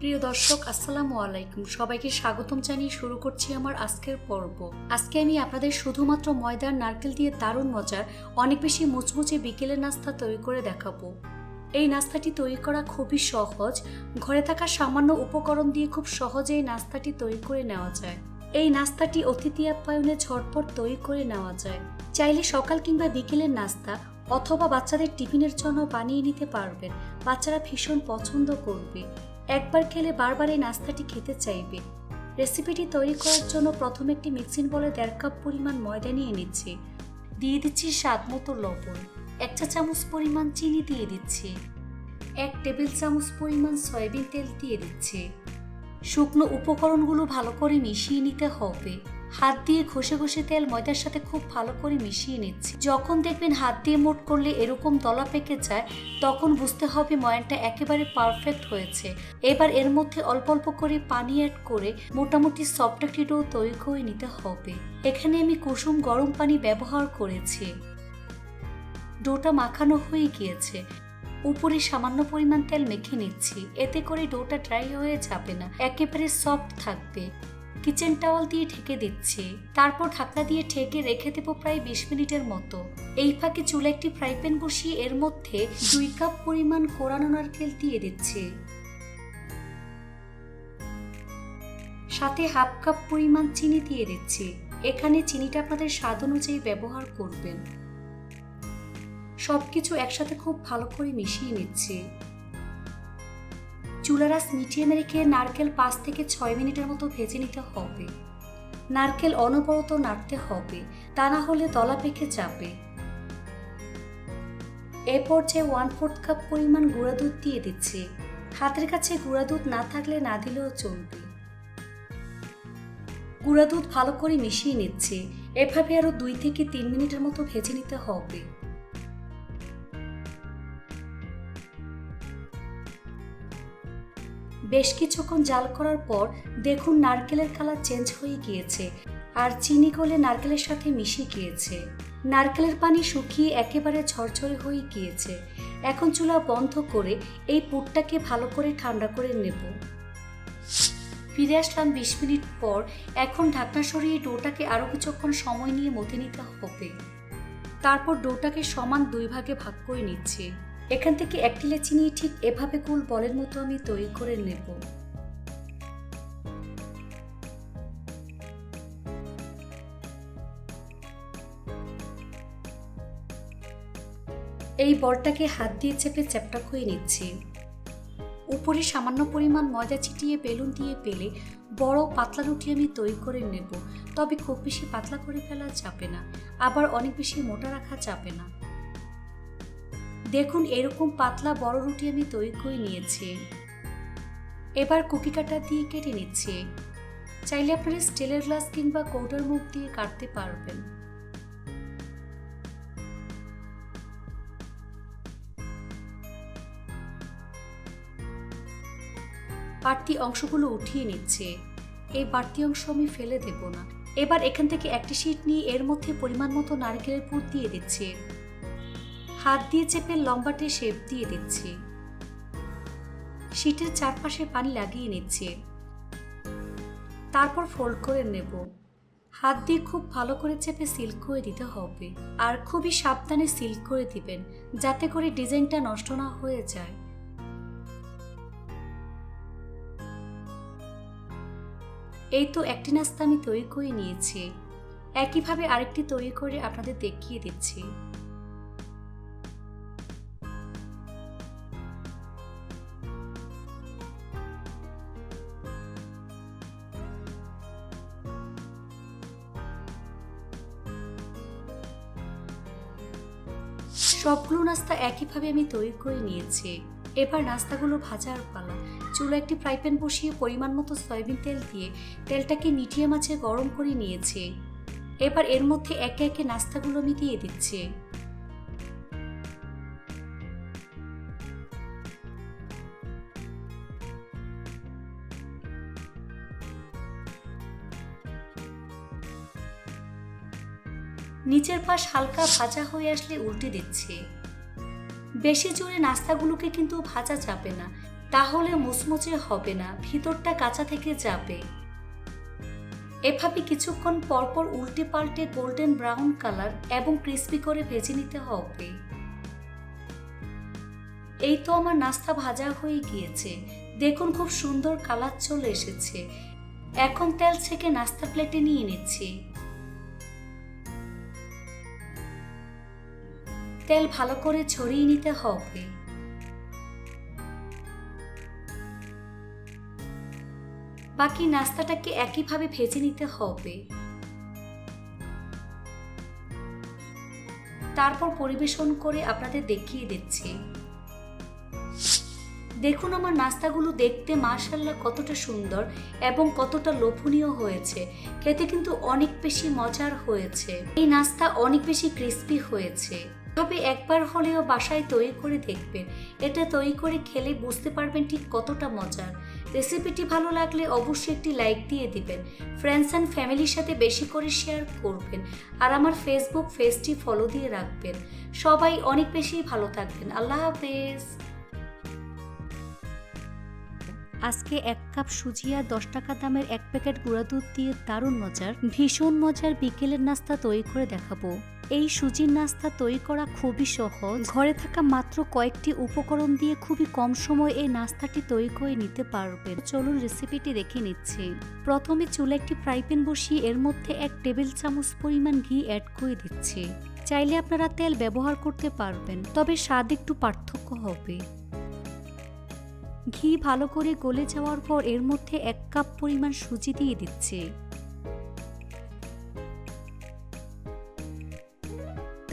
প্রিয় দর্শক, আসসালামু আলাইকুম। সবাইকে স্বাগতম জানিয়ে শুরু করছি আমার আজকের পর্ব। আজকে আমি আপনাদের শুধুমাত্র ময়দার নারকেল দিয়ে দারুণ মজার, অনেক বেশি মুচমুচে বিকেলের নাস্তা তৈরি করে দেখাবো। এই নাস্তাটি তৈরি করা খুবই সহজ। ঘরে থাকা সামান্য উপকরণ দিয়ে খুব সহজেই নাস্তাটি তৈরি করে নেওয়া যায়। এই নাস্তাটি অতিথি আপ্যায়নে ঝটপট তৈরি করে নেওয়া যায়। চাইলে সকাল কিংবা বিকেলের নাস্তা অথবা বাচ্চাদের টিফিনের জন্য বানিয়ে নিতে পারবেন। বাচ্চারা ভীষণ পছন্দ করবে। একবার খেলে বারবার এই নাস্তাটি খেতে চাইবে। রেসিপিটি তৈরি করার জন্য প্রথমে একটি মিক্সিং বলে দেড় কাপ পরিমাণ ময়দা নিয়ে নিচ্ছে। দিয়ে দিচ্ছি স্বাদ মতো লবণ। এক চা চামচ পরিমাণ চিনি দিয়ে দিচ্ছি। এক টেবিল চামচ পরিমাণ সয়াবিন তেল দিয়ে দিচ্ছে। শুকনো উপকরণগুলো ভালো করে মিশিয়ে নিতে হবে। হাত দিয়ে ঘষে ঘষে তেল ময়দার সাথে খুব ভালো করে মিশিয়ে নিচ্ছি। যখন দেখবেন হাত দিয়ে মোট করলে এরকম দলা পেকে যায়, তখন বুঝতে হবে ময়ানটা একেবারে পারফেক্ট হয়েছে। এবার এর মধ্যে অল্প অল্প করে পানি অ্যাড করে মোটামুটি সফট একটি ডো তৈরি করে নিতে হবে। এখানে আমি কুসুম গরম পানি ব্যবহার করেছি। ডোটা মাখানো হয়ে গিয়েছে। উপরে সামান্য পরিমাণ তেল মেখে নিচ্ছি। এতে করে ডোটা ড্রাই হয়ে যাবে না। একেবারে সফট থাকবে। কিচেন টাওয়াল দিয়ে ঢেকে দিচ্ছি। তারপর ঢাকনা দিয়ে ঢেকে রেখে দেবো প্রায় বিশ মিনিটের মতো। এই ফাঁকে চুলে একটি ফ্রাই প্যান বসিয়ে এর মধ্যে দুই কাপ পরিমাণ কোরানো নারকেল দিয়ে দিচ্ছি। সাথে হাফ কাপ পরিমাণ চিনি দিয়ে দিচ্ছি। এখানে চিনিটা আপনাদের স্বাদ অনুযায়ী ব্যবহার করবেন। সবকিছু একসাথে খুব ভালো করে মিশিয়ে নিচ্ছি। চুলারাস মিটিয়ে রেখে নারকেল পাঁচ থেকে ছয় মিনিটের মতো ভেজে নিতে হবে। নারকেল অনবরত নাড়তে হবে, তা না হলে দলা পেকে যাবে। এ পর্যায়ে ওয়ান ফোর্থ কাপ পরিমাণ গুঁড়া দুধ দিয়ে দিচ্ছি। হাতের কাছে গুঁড়া দুধ না থাকলে না দিলেও চলবে। গুঁড়া দুধ ভালো করে মিশিয়ে নিচ্ছে। এভাবে আরও দুই থেকে তিন মিনিটের মতো ভেজে নিতে হবে। বেশ কিছুক্ষণ জাল করার পর দেখুন নারকেলের কালার চেঞ্জ হয়ে গিয়েছে আর চিনি গলে নারকেলের সাথে মিশে গিয়েছে। নারকেলের পানি শুকিয়ে একেবারে ঝরঝরে হয়ে গিয়েছে। এখন চুলা বন্ধ করে এই পুরটাকে ভালো করে ঠান্ডা করে নেব। ফিরে আসলাম বিশ মিনিট পর। এখন ঢাকনা সরিয়ে ডোটাকে আরও কিছুক্ষণ সময় নিয়ে মথে নিতে হবে। তারপর ডোটাকে সমান দুই ভাগে ভাগ করে নিচ্ছি। এখান থেকে এক টিলে চিনি ঠিক এভাবে কুল বলের মতো আমি তৈরি করে নেব। এই বলটাকে হাত দিয়ে চেপে চ্যাপটা করে নিচ্ছি। উপরে সামান্য পরিমাণ ময়দা ছিটিয়ে বেলুন দিয়ে পেলে বড় পাতলা রুটি আমি তৈরি করে নেব। তবে খুব বেশি পাতলা করে ফেলা যাবে না। আবার অনেক বেশি মোটা রাখা যাবে না। দেখুন, এরকম পাতলা বড় রুটি আমি তৈরি করে নিয়েছি। এবার কুকি কাটা দিয়ে কেটে নিচ্ছি। চাইলে আপনারা স্টিলের গ্লাস কিংবা কৌটার মুখ দিয়ে কাটতে পারবেন। বাড়তি অংশগুলো উঠিয়ে নিচ্ছে। এই বাড়তি অংশ আমি ফেলে দেব না। এবার এখান থেকে একটি শীট নিয়ে এর মধ্যে পরিমাণ মতো নারকেলের পুর দিয়ে দিচ্ছে। হাত দিয়ে চেপে লম্বাটে শেপ দিয়ে দিচ্ছি শীটের চারপাশে পানি লাগিয়ে নিচ্ছে। তারপর ফোল্ড করে নেব। হাত দিয়ে খুব ভালো করে চেপে সিল করে দিতে হবে। আর খুবই সাবধানে সিল করে দিবেন, যাতে করে ডিজাইনটা নষ্ট না হয়ে যায়। এই তো একটি নাস্তা আমি তৈরি করে নিয়েছি। একইভাবে আরেকটি তৈরি করে আপনাদের দেখিয়ে দিচ্ছি। নাস্তা একইভাবে আমি তৈরি করে নিয়েছি। এবার নাস্তাগুলো ভাজার পালা। চুলো একটি ফ্রাই প্যান বসিয়ে পরিমাণ মতো সয়াবিন তেল দিয়ে তেলটাকে মিঠিয়ে মাছে গরম করে নিয়েছি। এবার এর মধ্যে একে একে নাস্তাগুলো আমি দিয়ে দিচ্ছি। নিচের পাশ হালকা ভাজা হয়ে আসলে উল্টে দিচ্ছি। বেশি জোরে নাস্তাগুলোকে কিন্তু ভাজা যাবে না। তাহলে মুচমুচে হবে না, ভিতরটা কাঁচা থেকে যাবে। এভাবে কিছুক্ষণ পরপর উল্টে পাল্টে গোল্ডেন ব্রাউন কালার এবং ক্রিস্পি করে ভেজে নিতে হবে। এই তো আমার নাস্তা ভাজা হয়ে গিয়েছে। দেখুন খুব সুন্দর কালার চলে এসেছে। এখন তেল থেকে নাস্তা প্লেটে নিয়ে নিচ্ছি। তেল ভালো করে ছড়িয়ে নিতে হবে। বাকি নাস্তাটাকে একইভাবে ভেজে নিতে হবে। তারপর পরিবেশন করে আপনাদের দেখিয়ে দিচ্ছি। দেখুন আমার নাস্তাগুলো দেখতে মার্শাল্লাহ কতটা সুন্দর এবং কতটা লোভনীয় হয়েছে। খেতে কিন্তু অনেক বেশি মজার হয়েছে। এই নাস্তা অনেক বেশি ক্রিস্পি হয়েছে। তবে একবার হলেও বাসায় তৈরি করে দেখবেন এটা তৈরি করে খেলে বুঝতে পারবেন ঠিক কতটা মজার। রেসিপিটি ভালো লাগলে অবশ্যই একটি লাইক দিয়ে দিবেন। ফ্রেন্ডস অ্যান্ড ফ্যামিলির সাথে বেশি করে শেয়ার করবেন। আর আমার ফেসবুক পেজটি ফলো দিয়ে রাখবেন। সবাই অনেক বেশি ভালো থাকবেন। আল্লাহ হাফেজ। আজকে এক কাপ সুজি আর দশ টাকা দামের এক প্যাকেট গুঁড়া দুধ দিয়ে দারুণ মজার, ভীষণ মজার বিকেলের নাস্তা তৈরি করে দেখাবো। এই সুজির নাস্তা তৈরি করা খুবই সহজ। ঘরে থাকা মাত্র কয়েকটি উপকরণ দিয়ে খুবই কম সময় এই নাস্তাটি তৈরি করে নিতে পারবেন। চলুন রেসিপিটি দেখে নিচ্ছি। প্রথমে চুলে একটি ফ্রাই প্যান বসিয়ে এর মধ্যে এক টেবিল চামচ পরিমাণ ঘি অ্যাড করে দিচ্ছি। চাইলে আপনারা তেল ব্যবহার করতে পারবেন, তবে স্বাদ একটু পার্থক্য হবে। ঘি ভালো করে গলে যাওয়ার পর এর মধ্যে এক কাপ পরিমাণ সুজি দিয়ে দিচ্ছে।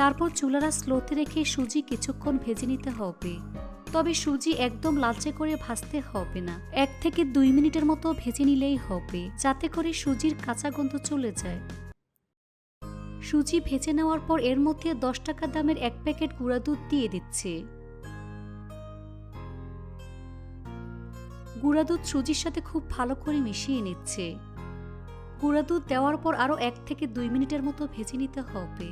তারপর চুলারা স্লোতে রেখে সুজি কিছুক্ষণ ভেজে নিতে হবে। তবে সুজি একদম লালচে করে ভাজতে হবে না। এক থেকে দুই মিনিটের মতো ভেজে নিলেই হবে, যাতে করে সুজির কাঁচা গন্ধ চলে যায়। সুজি ভেজে নেওয়ার পর এর মধ্যে দশ টাকা দামের এক প্যাকেট গুঁড়া দুধ দিয়ে দিচ্ছে। গুঁড়া দুধ সুজির সাথে খুব ভালো করে মিশিয়ে নিচ্ছে। গুঁড়া দুধ দেওয়ার পর আরও এক থেকে দুই মিনিটের মতো ভেজে নিতে হবে।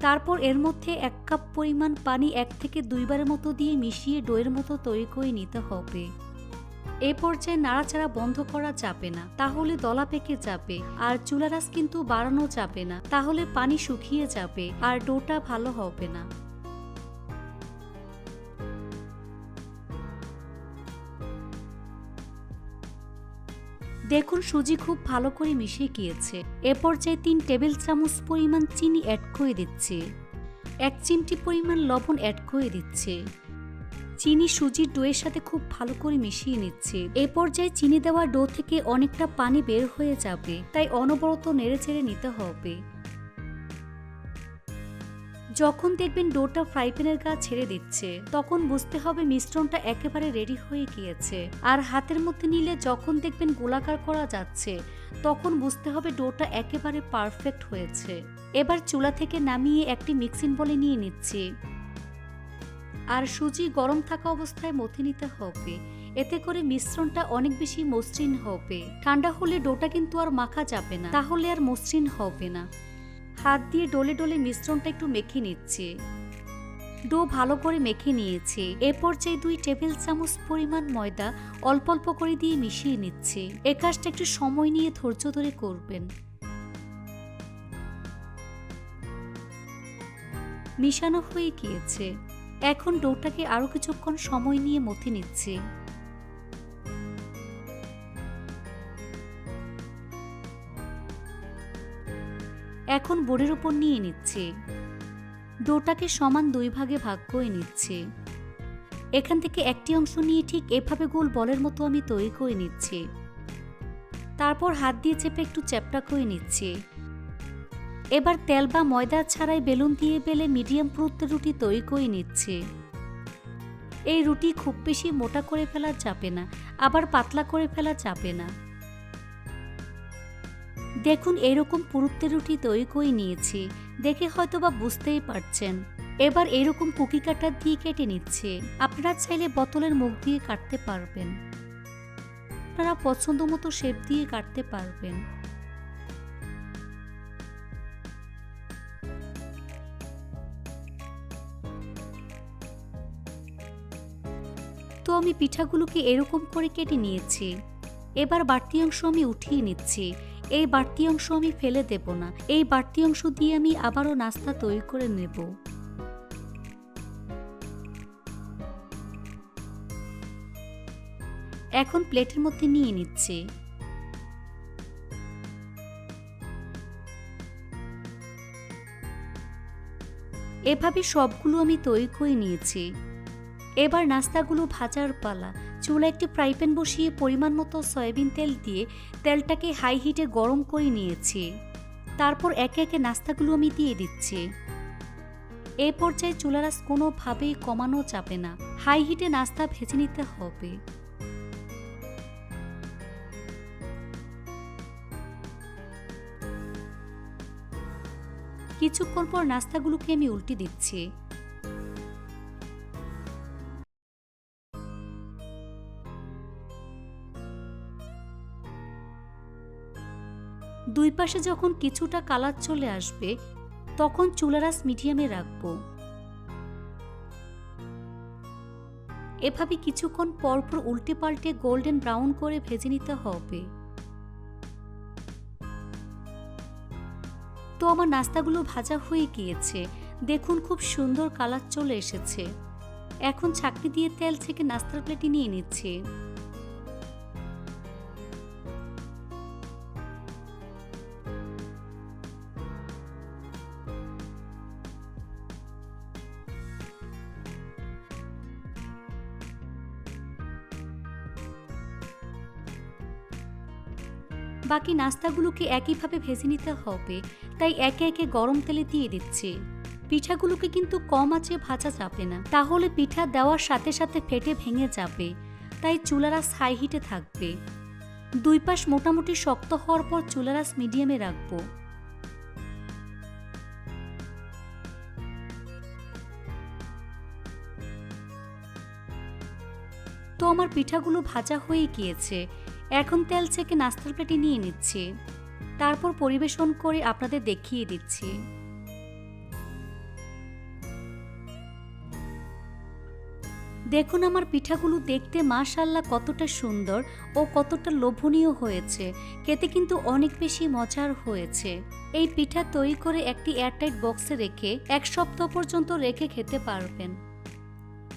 তারপর এর মধ্যে এক কাপ পরিমাণ পানি এক থেকে দুইবারের মতো দিয়ে মিশিয়ে ডোয়ের মতো তৈরি করে নিতে হবে। এ পর্যায়ে নাড়াচাড়া বন্ধ করা যাবে না, তাহলে দলা পেকে যাবে আর চুলারাস কিন্তু বাড়ানো যাবে না, তাহলে পানি শুকিয়ে যাবে আর ডোটা ভালো হবে না। দেখুন সুজি খুব ভালো করে মিশে গিয়েছে। এ পর্যায়ে তিন টেবিল চামচ পরিমাণ চিনি অ্যাড করে দিচ্ছে। এক চিমটি পরিমাণ লবণ অ্যাড করে দিচ্ছে। চিনি সুজির ডোয়ের সাথে খুব ভালো করে মিশিয়ে নিচ্ছে। এ পর্যায়ে চিনি দেওয়া ডো থেকে অনেকটা পানি বের হয়ে যাবে, তাই অনবরত নেড়ে চেড়ে নিতে হবে। যখন দেখবেন ডোটা ফ্রাই প্যানের গা ছেড়ে দিচ্ছে, তখন বুঝতে হবে মিশ্রণটা একেবারে রেডি হয়ে গিয়েছে। আর হাতের মধ্যে নিলে যখন দেখবেন গোলাকার করা যাচ্ছে, তখন বুঝতে হবে ডোটা একেবারে পারফেক্ট হয়েছে। এবার চুলা থেকে নামিয়ে একটি মিক্সিং বলে নিয়ে নিচ্ছি। আর সুজি গরম থাকা অবস্থায় মথে নিতে হবে। এতে করে মিশ্রণটা অনেক বেশি মসৃণ হবে। ঠান্ডা হলে ডোটা কিন্তু আর মাখা যাবে না। তাহলে আর মসৃণ হবে না। হাত দিয়ে ডলে ডলে মিশ্রণটা একটু মেখে নিচ্ছে। ডো ভালো করে মেখে নিয়েছে। এ পর্যায়ে দুই টেবিল চামচ পরিমাণ ময়দা অল্প অল্প করে দিয়ে মিশিয়ে নিচ্ছে। এ কাজটা একটু সময় নিয়ে ধৈর্য ধরে করবেন। মিশানো হয়ে গিয়েছে। এখন ডোটাকে আরও কিছুক্ষণ সময় নিয়ে মথে নিচ্ছে। এখন বোর্ডের উপর নিয়ে নিচ্ছে। ডোটাকে সমান দুই ভাগে ভাগ করে নিচ্ছে। এখান থেকে একটি অংশ নিয়ে ঠিক এভাবে গোল বলের মতো আমি তৈরি করে নিচ্ছি। তারপর হাত দিয়ে চেপে একটু চ্যাপটা করে নিচ্ছি। এবার তেল বা ময়দা ছাড়াই বেলুন দিয়ে বেলে মিডিয়াম পুরুত্বের রুটি তৈরি করে নিচ্ছে। এই রুটি খুব বেশি মোটা করে ফেলা যাবে না, আবার পাতলা করে ফেলা যাবে না। দেখুন এরকম পুরুত্বের রুটি তৈরি করে নিয়েছি। দেখে হয়তো বা বুঝতেই পারছেন। এবার এরকম কুকি কাটার দিয়ে কেটে নিচ্ছে। আপনারা চাইলে বোতলের মুখ দিয়ে কাটতে পারবেন। আপনারা পছন্দ মতো শেপ দিয়ে কাটতে পারবেন। তো আমি পিঠাগুলোকে এরকম করে কেটে নিয়েছি। এবার বাড়তি অংশ আমি উঠিয়ে নিচ্ছি। এই বাড়তি অংশ আমি ফেলে দেব না। এই বাড়তি অংশ দিয়ে আমি আবারও নাস্তা তৈরি করে নেব। এখন প্লেটের মধ্যে নিয়ে নিচ্ছে। এভাবে সবগুলো আমি তৈরি করে নিয়েছি। এবার নাস্তাগুলো ভাজার পালা। চুলা একটি ফ্রাই প্যান বসিয়ে পরিমাণ মতো সয়াবিন তেল দিয়ে তেলটাকে হাই হিটে গরম করে নিয়েছি। তারপর একে একে নাস্তাগুলো আমি দিয়ে দিচ্ছি। এ পর্যায়ে চুলার আঁচ কোনোভাবেই কমানো যাবে না। হাই হিটে নাস্তা ভেজে নিতে হবে। কিছুক্ষণ পর নাস্তাগুলোকে আমি উল্টে দিচ্ছি। দুই পাশে যখন কিছুটা কালার চলে আসবে, তখন চুলারাস মিডিয়ামে রাখব। এভাবে কিছুক্ষণ পরপর উল্টে পাল্টে গোল্ডেন ব্রাউন করে ভেজে নিতে হবে। তো আমার নাস্তাগুলো ভাজা হয়ে গিয়েছে। দেখুন খুব সুন্দর কালার চলে এসেছে। এখন ছাকনি দিয়ে তেল থেকে নাস্তার প্লেটে নিয়ে নিচ্ছি। বাকি নাস্তাগুলোকে একইভাবে ভেজে নিতে হবে, তাই একে একে গরম তেলে দিয়ে দিচ্ছি। পিঠাগুলোকে কিন্তু কম আঁচে ভাজা যাবে না, তাহলে পিঠা দেওয়ার সাথে সাথে ফেটে ভেঙে যাবে, তাই চুলারাস হাই হিটে থাকবে। দুই পাশ মোটামুটি শক্ত হওয়ার পর চুলারাস মিডিয়ামে রাখব। তো আমার পিঠাগুলো ভাজা হয়ে গিয়েছে এখন তেল থেকে নাস্তার প্লেটে নিয়ে নিচ্ছি। তারপর পরিবেশন করে আপনাদের দেখিয়ে দিচ্ছি। দেখুন আমার পিঠাগুলো দেখতে মাশাল্লাহ কতটা সুন্দর ও কতটা লোভনীয় হয়েছে। খেতে কিন্তু অনেক বেশি মজার হয়েছে। এই পিঠা তৈরি করে একটি এয়ারটাইট বক্সে রেখে এক সপ্তাহ পর্যন্ত রেখে খেতে পারবেন।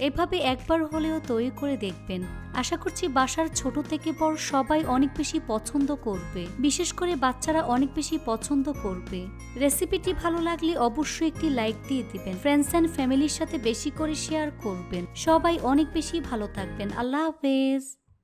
এভাবে একবার হলেও তৈরি করে দেখবেন। আশা করছি বাসার ছোট থেকে বড় সবাই অনেক বেশি পছন্দ করবে। বিশেষ করে বাচ্চারা অনেক বেশি পছন্দ করবে। রেসিপিটি ভালো লাগলে অবশ্যই একটি লাইক দিয়ে দিবেন। ফ্রেন্ডস অ্যান্ড ফ্যামিলির সাথে বেশি করে শেয়ার করবেন। সবাই অনেক বেশি ভালো থাকবেন। আল্লাহ হাফেজ।